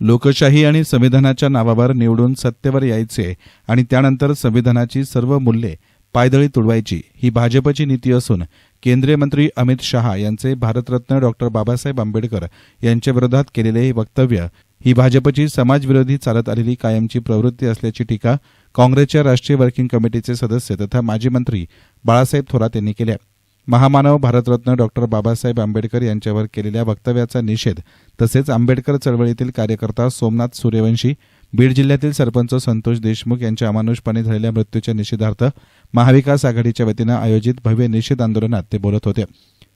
लोकशाही आणि संविधानाच्या नावावर निवडून सत्तेवर यायचे आणि त्यानंतर संविधानाची सर्व मूल्ये पायदळी तुडवायची ही भाजपची नीती असून केंद्रीय मंत्री अमित शहा यांचे भारतरत्न डॉक्टर बाबासाहेब आंबेडकर यांच्या विरोधात केलेले हे वक्तव्य ही भाजपची समाजविरोधी चालत आलेली कायमची प्रवृत्ती असल्याची टीका काँग्रेसच्या राष्ट्रीय वर्किंग कमिटीचे सदस्य तथा माजी मंत्री बाळासाहेब थोरात यांनी केली आहे. महामानव भारतरत्न डॉक्टर बाबासाहेब आंबेडकर यांच्यावर केलेल्या वक्तव्याचा निषेध तसेच आंबेडकर चळवळीतील कार्यकर्ता सोमनाथ सूर्यवंशी बीड जिल्ह्यातील सरपंच संतोष देशमुख यांच्या अमानुषपणे झालेल्या मृत्यूच्या निषेधार्थ महाविकास आघाडीच्या वतीनं आयोजित भव्य निषेध आंदोलनात ते बोलत होते.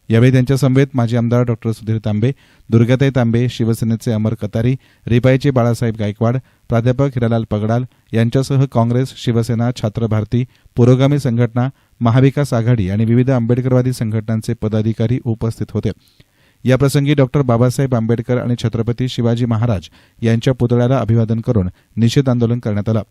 यावेळी त्यांच्या समवेत माजी आमदार डॉक्टर सुधीर तांबे दुर्गाताई तांबे शिवसेनेचे अमर कतारी रिपाईचे बाळासाहेब गायकवाड प्राध्यापक हिरालाल पगडाल यांच्यासह काँग्रेस शिवसेना छात्र भारती पुरोगामी संघटना महाविकास आघाडी आणि विविध आंबेडकरवादी संघटनांचे पदाधिकारी उपस्थित होते. याप्रसंगी डॉक्टर बाबासाहेब आंबेडकर आणि छत्रपती शिवाजी महाराज यांच्या पुतळ्याला अभिवादन करून निषेध आंदोलन करण्यात आलं.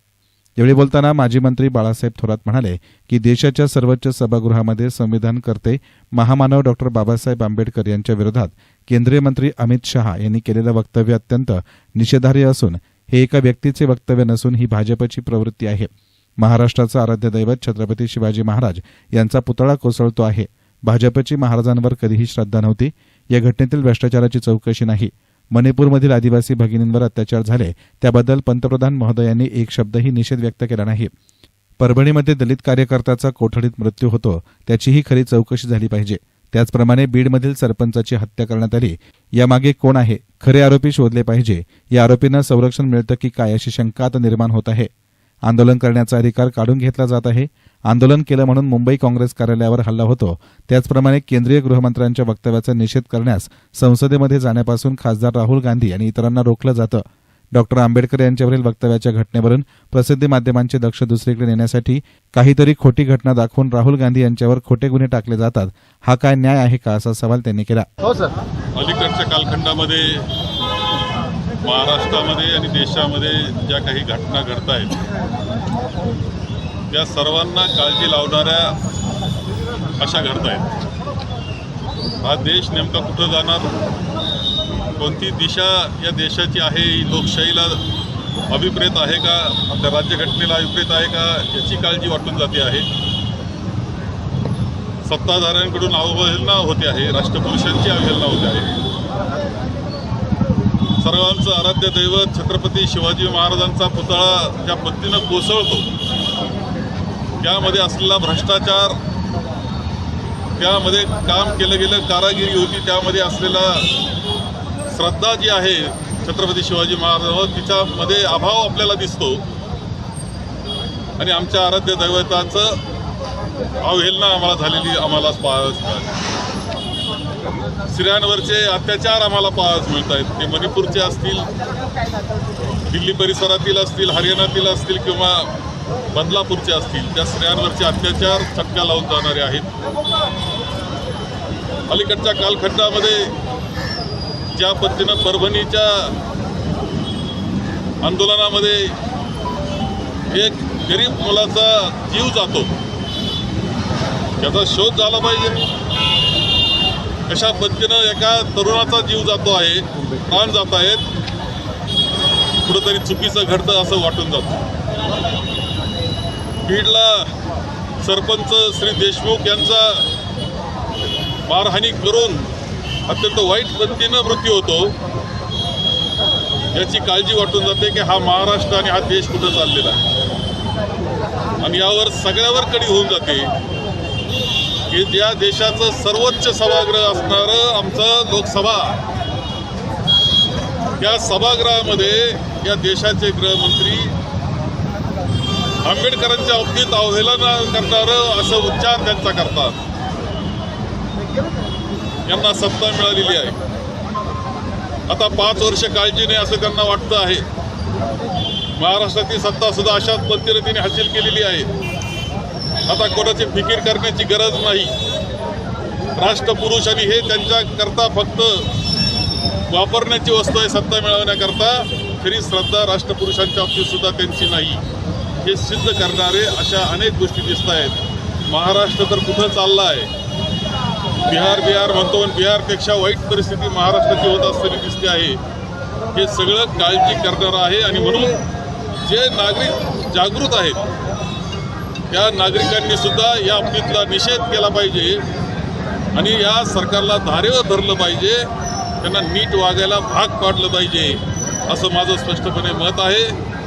यावेळी बोलताना माजी मंत्री बाळासाहेब थोरात म्हणाले की देशाच्या सर्वोच्च सभागृहामध्ये संविधान करते महामानव डॉक्टर बाबासाहेब आंबेडकर यांच्या विरोधात केंद्रीय मंत्री अमित शहा यांनी केलेलं वक्तव्य अत्यंत निषेधार्ह असून हे एका व्यक्तीचे वक्तव्य नसून ही भाजपची प्रवृत्ती आहे. महाराष्ट्राचं आराध्य दैवत छत्रपती शिवाजी महाराज यांचा पुतळा कोसळतो आहे. भाजपची महाराजांवर कधीही श्रद्धा नव्हती. या घटनेतील भ्रष्टाचाराची चौकशी नाही. मणिपूरमधील आदिवासी भगिनींवर अत्याचार झाले. त्याबद्दल पंतप्रधान महोदयांनी एक शब्दही निषेध व्यक्त केला नाही. परभणीमध्ये दलित कार्यकर्त्याचा कोठडीत मृत्यू होतो त्याचीही खरी चौकशी झाली पाहिजे. त्याचप्रमाणे बीडमधील सरपंचाची हत्या करण्यात आली. यामागे कोण आहे? खरे आरोपी शोधले पाहिजे. या आरोपींना संरक्षण मिळतं की काय अशी शंका आता निर्माण होत आहे. आंदोलन करण्याचा अधिकार काढून घेतला जात आहे. आंदोलन केलं म्हणून मुंबई काँग्रेस कार्यालयावर हल्ला होतो. त्याचप्रमाणे केंद्रीय गृहमंत्र्यांच्या वक्तव्याचा निषेध करण्यास संसदेमध्ये जाण्यापासून खासदार राहुल गांधी आणि इतरांना रोखलं जातं. डॉक्टर आंबेडकर यांच्यावरील वक्तव्याच्या घटनेवरून प्रसिद्धी माध्यमांचे लक्ष दुसरीकडे नेण्यासाठी काहीतरी खोटी घटना दाखवून राहुल गांधी यांच्यावर खोटे गुन्हे टाकले जातात. हा काय न्याय आहे का असा सवाल त्यांनी केला. हो सर. अलीकडच्या कालखंडामध्ये महाराष्ट्रामध्ये आणि देशामध्ये ज्या काही घटना घडत आहेत त्या सर्वांना काळजी लावणाऱ्या अशा घडत आहेत हा देश नेमका कुठं जाणार? कोणती दिशा या देशाची आहे? ही लोकशाहीला अभिप्रेत आहे का? आपल्या राज्यघटनेला अभिप्रेत आहे का? याची काळजी वाटून जाते आहे. सत्ताधाऱ्यांकडून अवहेलना होते आहे. राष्ट्रपुरुषांची अवहेलना होते आहे. सर्वांचं आराध्य दैवत छत्रपती शिवाजी महाराजांचा पुतळा ज्या पद्धतीनं कोसळतो त्यामध्ये असलेला भ्रष्टाचार त्यामध्ये काम केलं गेलं कारागिरी होती त्यामध्ये असलेला श्रद्धा जी आहे छत्रपती शिवाजी महाराजांवर तिच्यामध्ये अभाव आपल्याला दिसतो. आणि आमच्या आराध्य दैवताचं अवहेलना आम्हाला झालेली आम्हाला पाहावयास स्त्रियांवरचे अत्याचार आम्हाला पाहायला मिळत आहेत ते मणिपूरचे असतील दिल्ली परिसरातील असतील हरियाणातील असतील किंवा बदलापूरचे असतील त्या स्त्रियांवरचे अत्याचार चटका लावून जाणारे आहेत. अलीकडच्या कालखंडामध्ये ज्या पद्धतीनं परभणीच्या आंदोलनामध्ये एक गरीब मुलाचा जीव जातो त्याचा शोध झाला पाहिजे. कशा पद्धतीनं एका तरुणाचा जीव जातो आहे प्राण जात आहेत. कुठंतरी चुकीचं घडतं असं वाटून जातं. बीडला सरपंच श्री देशमुख यांचा मारहाणी करून अत्यंत वाईट पद्धतीनं मृत्यू होतो. याची काळजी वाटून जाते की हा महाराष्ट्र आणि हा देश कुठं चाललेला आहे. आणि यावर सगळ्यावर कडी होऊन जाते. की ज्या देशाचं सर्वोच्च सभागृह असणारं आमचं लोकसभा त्या सभागृहामध्ये या देशाचे गृहमंत्री आंबेडकरांच्या बाबतीत अवहेलना करणारं असं उच्चार त्यांचा करतात. यांना सत्ता मिळालेली आहे. आता पाच वर्ष काळजी नाही असं त्यांना वाटतं आहे. महाराष्ट्रातील सत्ता सुद्धा अशाच पद्धतीने हासिल केलेली आहे. आता कोणाची फिकीर करण्याची गरज नाही. राष्ट्रपुरुष आणि हे त्यांच्याकरता फक्त वापरण्याची वस्तू आहे सत्ता मिळवण्याकरता. खरी श्रद्धा राष्ट्रपुरुषांच्या बाबतीत सुद्धा त्यांची नाही. हे सिद्ध करणारे अशा अनेक गोष्टी दिसत आहेत. महाराष्ट्र तर कुठं चालला आहे? बिहार बिहार म्हणतो पण बिहारपेक्षा वाईट परिस्थिती महाराष्ट्राची होत असताना दिसते आहे. हे सगळं काळजी करणारं आहे आणि म्हणून जे नागरिक जागृत आहेत या नागरिकांनी सुद्धा या अपनीतला निषेध केला पाहिजे. आणि या सरकारला धारेवर धरलं पाहिजे. त्यांना नीट वागायला भाग पाडलं पाहिजे. असं माझं स्पष्टपणे मत आहे.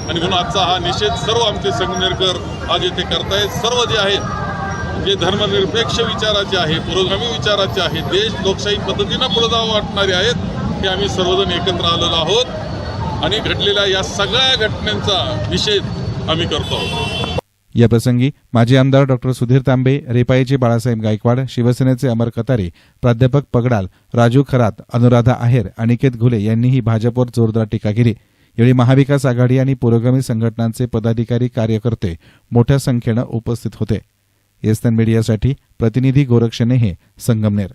आणि म्हणून आजचा हा निषेध सर्व आमचे संगमेरकर आज येथे करतायत. सर्व जे आहेत जे धर्मनिरपेक्ष विचाराचे आहे पुरोगामी विचाराचे आहे देश लोकशाही पद्धतीनं पुढे जावं वाटणारे आहेत हे आम्ही सर्वजण एकत्र आलेलो आहोत. आणि घडलेल्या या सगळ्या घटनांचा निषेध आम्ही करतो आहोत. या प्रसंगी माजी आमदार डॉक्टर सुधीर तांबे रेपाईचे बाळासाहेब गायकवाड शिवसेनेचे अमर कतारे प्राध्यापक पगडाल राजू खरात अनुराधा आहेर अनिकेत घुले यांनीही भाजपवर जोरदार टीका केली. यावेळी महाविकास आघाडी आणि पुरोगामी संघटनांचे पदाधिकारी कार्यकर्ते मोठ्या संख्येनं उपस्थित होते. एस्तन मीडियासाठी प्रतिनिधी गोरक्षणे हे संगमनेर